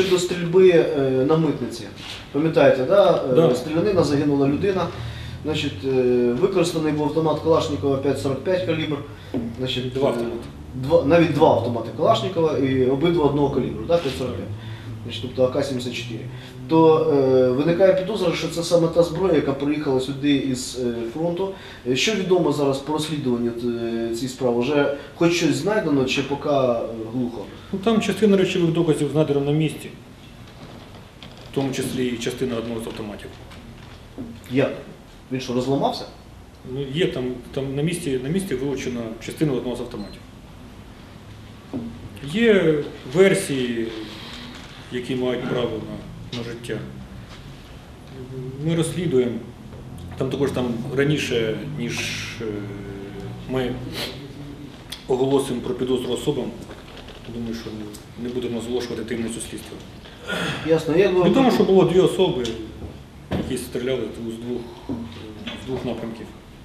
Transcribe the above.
Щодо стрільби е, на митниці, пам'ятаєте, да? Е, Да. стрілянина, загинула людина. Значить, е, використаний був автомат Калашникова 5,45 калібр. Значить, Два навіть два автомати Калашникова і обидва одного калібру, да? 5,45. Тобто АК-74. То е, виникає підозра, що це саме та зброя, яка приїхала сюди із е, фронту. Е, Що відомо зараз по розслідуванню е, цієї справи? Вже хоч щось знайдено, чи поки глухо? Ну, там частина речових доказів знайдена на місці, в тому числі і частина одного з автоматів. Як? Він що, розламався? Ну, є там, там на місці, на місці вилучена частина одного з автоматів. Є версії, які мають право на, на життя. Ми розслідуємо. Там також там раніше, ніж е, ми оголосимо про підозру особам, думаю, що не будемо зголошувати таємницю слідства. Ясно. Як ви... Відомо, що було дві особи, які стріляли з двох, з двох напрямків.